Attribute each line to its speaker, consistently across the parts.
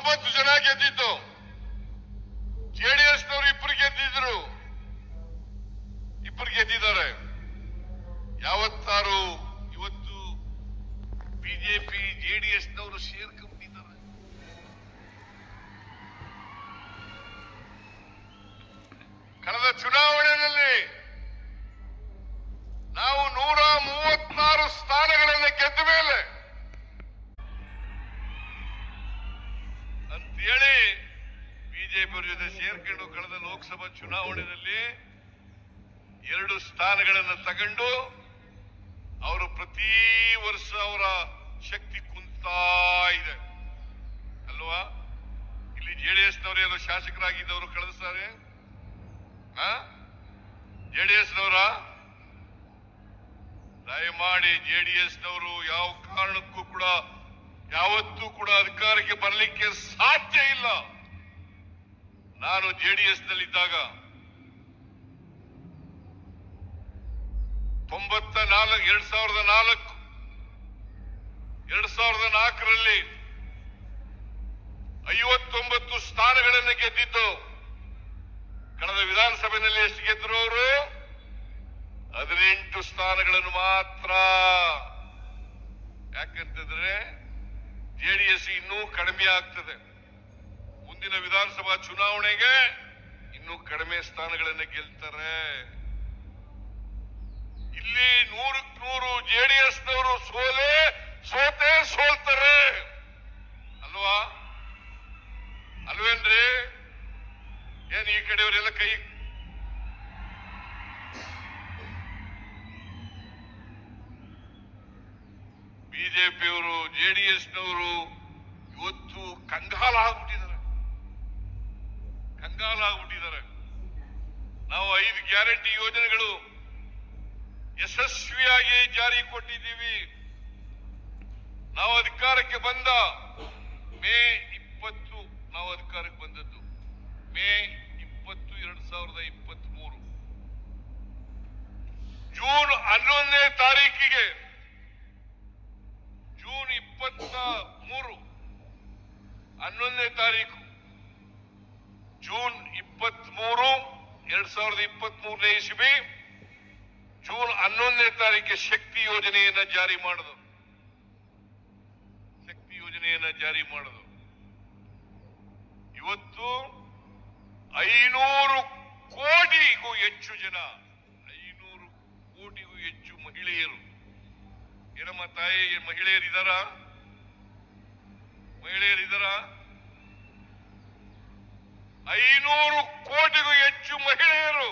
Speaker 1: ಒಂಬತ್ತು ಜನ ಗೆದ್ದಿದ್ದು. ಜೆಡಿಎಸ್ನವರು ಇಬ್ಬರು ಗೆದ್ದಿದ್ರು. ಇಬ್ಬರು ಗೆದ್ದಿದ್ದಾರೆ. ಯಾವತ್ತಾರು ಇವತ್ತು ಬಿಜೆಪಿ ಜೆಡಿಎಸ್ ನವರು ಸೇರ್ಕೊಂಡಿದ್ದಾರೆ ಕಳೆದ ಚುನಾವಣೆಯಲ್ಲಿ ಜೊತೆ ಸೇರ್ಕೊಂಡು ಕಳೆದ ಲೋಕಸಭಾ ಚುನಾವಣೆಯಲ್ಲಿ ಎರಡು ಸ್ಥಾನಗಳನ್ನು ತಗೊಂಡು ಅವರು ಪ್ರತಿ ವರ್ಷ ಅವರ ಶಕ್ತಿ ಕುಂತಾ ಇದೆ. ಅಲ್ವಾ? ಇಲ್ಲಿ ಜೆಡಿಎಸ್ನವರು ಎಲ್ಲ ಶಾಸಕರಾಗಿದ್ದವರು ಕಳೆದ ಸಾರಿ ಜೆಡಿಎಸ್ನವರ ದಯಮಾಡಿ ಜೆಡಿಎಸ್ನವರು ಯಾವ ಕಾರಣಕ್ಕೂ ಕೂಡ, ಯಾವತ್ತೂ ಕೂಡ ಅಧಿಕಾರಕ್ಕೆ ಬರಲಿಕ್ಕೆ ಸಾಧ್ಯ ಇಲ್ಲ. ನಾನು ಜೆಡಿಎಸ್ ನಲ್ಲಿದ್ದಾಗ ತೊಂಬತ್ತ ನಾಲ್ಕು ಎರಡ್ ಸಾವಿರದ ನಾಲ್ಕು, ಎರಡ್ ಸಾವಿರದ ನಾಲ್ಕರಲ್ಲಿ ಐವತ್ತೊಂಬತ್ತು ಸ್ಥಾನಗಳನ್ನು ಗೆದ್ದಿದ್ದು ಕಳೆದ ವಿಧಾನಸಭೆಯಲ್ಲಿ ಎಷ್ಟು ಗೆದ್ದರು ಅವರು? ಹದಿನೆಂಟು ಸ್ಥಾನಗಳನ್ನು ಮಾತ್ರ. ಯಾಕಂತಂದ್ರೆ ಜೆಡಿಎಸ್ ಇನ್ನೂ ಕಡಿಮೆ ಆಗ್ತದೆ. ಮುಂದಿನ ವಿಧಾನಸಭಾ ಚುನಾವಣೆಗೆ ಇನ್ನೂ ಕಡಿಮೆ ಸ್ಥಾನಗಳನ್ನು ಗೆಲ್ತಾರೆ. ಇಲ್ಲಿ ನೂರಕ್ ನೂರು ಜೆಡಿಎಸ್ನವರು ಸೋಲೆ, ಸೋತೆ ಸೋಲ್ತಾರೆ. ಅಲ್ವಾ? ಅಲ್ವೇನ್ರಿ? ಏನ್ ಈ ಕಡೆಯವರೆಲ್ಲ ಕೈ ಬಿಜೆಪಿಯವರು, ಜೆಡಿಎಸ್ನವರು ಇವತ್ತು ಕಂಗಾಲ ಆಗ್ಬಿಟ್ಟಿದ್ದಾರೆ ಕಂಗಾಲ ಆಗ್ಬಿಟ್ಟಿದ್ದಾರೆ. ನಾವು ಐದು ಗ್ಯಾರಂಟಿ ಯೋಜನೆಗಳು ಯಶಸ್ವಿಯಾಗಿ ಜಾರಿ ಕೊಟ್ಟಿದ್ದೀವಿ. ನಾವು ಅಧಿಕಾರಕ್ಕೆ ಬಂದ ಮೇ ಇಪ್ಪತ್ತು ನಾವು ಅಧಿಕಾರಕ್ಕೆ ಬಂದದ್ದು. ಮೇ ಇಪ್ಪತ್ತು ಎರಡ್ ಸಾವಿರದ ಇಪ್ಪತ್ತ್ ಮೂರು ಜೂನ್ ಹನ್ನೊಂದನೇ ತಾರೀಕಿಗೆ ಜೂನ್ ಇಪ್ಪತ್ತ ಮೂರು ಹನ್ನೊಂದನೇ ತಾರೀಕು. ಜೂನ್ ಇಪ್ಪತ್ಮೂರು, ಎರಡ್ ಸಾವಿರದ ಇಪ್ಪತ್ಮೂರನೇ ಇಸ್ವಿ, ಜೂನ್ ಹನ್ನೊಂದನೇ ತಾರೀಕಿಗೆ ಶಕ್ತಿ ಯೋಜನೆಯನ್ನ ಜಾರಿ ಮಾಡಿದ್ರು ಶಕ್ತಿ ಯೋಜನೆಯನ್ನ ಜಾರಿ ಮಾಡಿದ್ರು ಇವತ್ತು ಐನೂರು ಕೋಟಿಗೂ ಹೆಚ್ಚು ಜನ, ಐನೂರು ಕೋಟಿಗೂ ಹೆಚ್ಚು ಮಹಿಳೆಯರು. ಏನಮ್ಮ ತಾಯಿ ಮಹಿಳೆಯರಿದ್ದಾರ ಮಹಿಳೆಯರಿದ್ದಾರ ಐನೂರು ಕೋಟಿಗೂ ಹೆಚ್ಚು ಮಹಿಳೆಯರು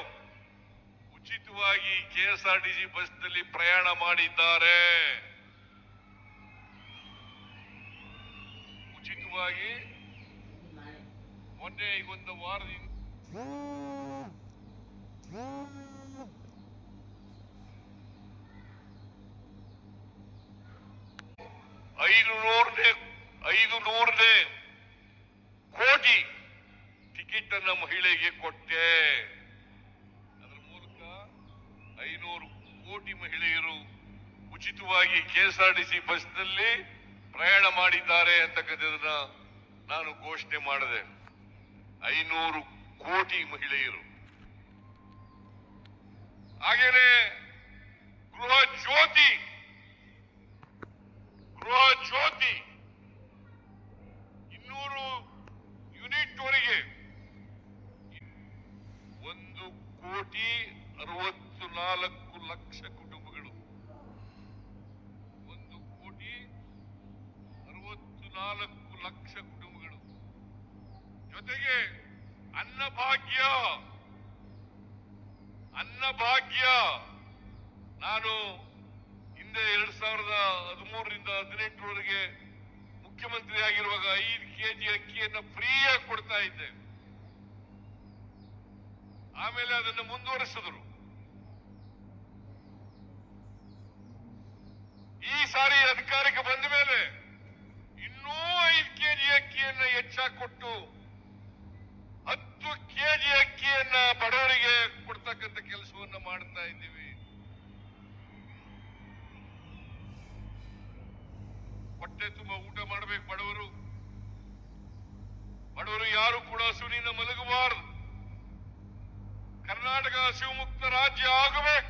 Speaker 1: ಉಚಿತವಾಗಿ ಕೆಎಸ್ಆರ್ಟಿಸಿ ಬಸ್ನಲ್ಲಿ ಪ್ರಯಾಣ ಮಾಡಿದ್ದಾರೆ. ಉಚಿತವಾಗಿ ಮೊನ್ನೆ ಈಗೊಂದು ವಾರದಿಂದ ಐದು ನೂರನೇ ಐದು ನೂರನೇ ಕೋಟಿ ಟಿಕೆಟ್ ಮಹಿಳೆಗೆ ಕೊಟ್ಟೆ. ಅದರ ಮೂಲಕ ಐನೂರು ಕೋಟಿ ಮಹಿಳೆಯರು ಉಚಿತವಾಗಿ ಕೆಎಸ್ಆರ್ಟಿಸಿ ಬಸ್ನಲ್ಲಿ ಪ್ರಯಾಣ ಮಾಡಿದ್ದಾರೆ ಅಂತಕ್ಕಂಥದನ್ನ ನಾನು ಘೋಷಣೆ ಮಾಡಿದೆ. ಐನೂರು ಕೋಟಿ ಮಹಿಳೆಯರು. ಹಾಗೇನೆ ಗೃಹ ಜ್ಯೋತಿ ಗೃಹ ಜ್ಯೋತಿ ಇನ್ನೂರು ಯೂನಿಟ್ ವರೆಗೆ ಒಂದು ಕೋಟಿ ಅರವತ್ತು ನಾಲ್ಕು ಲಕ್ಷ ಕುಟುಂಬಗಳು. ಒಂದು ಕೋಟಿ ಅರವತ್ತು ನಾಲ್ಕು ಲಕ್ಷ ಕುಟುಂಬಗಳು. ಜೊತೆಗೆ ಅನ್ನಭಾಗ್ಯ ಅನ್ನಭಾಗ್ಯ ನಾನು ಹಿಂದೆ ಎರಡ್ ಸಾವಿರದ ಹದಿಮೂರರಿಂದ ಹದಿನೆಂಟರವರೆಗೆ ಮುಖ್ಯಮಂತ್ರಿ ಆಗಿರುವಾಗ ಐದು ಕೆಜಿ ಅಕ್ಕಿಯನ್ನು ಫ್ರೀಯಾಗಿ ಕೊಡ್ತಾ ಇದ್ದೆ. ಆಮೇಲೆ ಅದನ್ನು ಮುಂದುವರಿಸಿದ್ರು ಈ ಸಾರಿ ಅಧಿಕಾರಕ್ಕೆ ಬಂದ ಮೇಲೆ ಇನ್ನೂ ಐದು ಕೆಜಿ ಅಕ್ಕಿಯನ್ನ ಹೆಚ್ಚಾಗಿ ಕೊಟ್ಟು ಹತ್ತು ಕೆಜಿ ಅಕ್ಕಿಯನ್ನ ಬಡವರಿಗೆ ಕೊಡ್ತಕ್ಕಂಥ ಕೆಲಸವನ್ನ ಮಾಡ್ತಾ ಇದ್ದೀವಿ. ಹೊಟ್ಟೆ ತುಂಬಾ ಊಟ ಮಾಡ್ಬೇಕು ಬಡವರು ಯಾರು ಕೂಡ ಹಸುವಿನಿಂದ ಮಲಗಬಾರದು. ಕರ್ನಾಟಕ ಹಸಿವು ಮುಕ್ತ ರಾಜ್ಯ ಆಗಬೇಕು.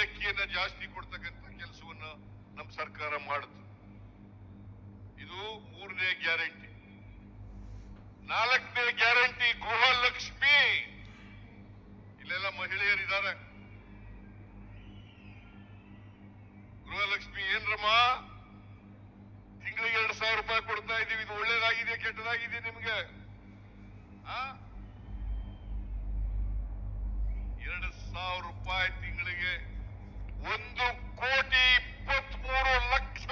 Speaker 1: ಅಕ್ಕಿಯನ್ನ ಜಾಸ್ತಿ ಕೊಡ್ತಕ್ಕಂಥ ಕೆಲಸವನ್ನ ನಮ್ಮ ಸರ್ಕಾರ ಮಾಡುತ್ತೆ. ಇದು ಮೂರನೇ ಗ್ಯಾರಂಟಿ. ನಾಲ್ಕನೇ ಗ್ಯಾರಂಟಿ ಗೃಹಲಕ್ಷ್ಮಿ. ಇಲ್ಲೆಲ್ಲ ಮಹಿಳೆಯರಿದ್ದಾರೆ. ಗೃಹಲಕ್ಷ್ಮಿ ಏನ್ರಮ್ಮ? ತಿಂಗಳಿಗೆ ಎರಡು ಸಾವಿರ ರೂಪಾಯಿ ಕೊಡ್ತಾ ಇದೀವಿ ಇದು ಒಳ್ಳೇದಾಗಿದೆ, ಕೆಟ್ಟದಾಗಿದೆ ನಿಮ್ಗೆ? ಎರಡು ಸಾವಿರ ರೂಪಾಯಿ ತಿಂಗಳಿಗೆ ಒಂದು ಕೋಟಿ ಇಪ್ಪತ್ಮೂರು ಲಕ್ಷ.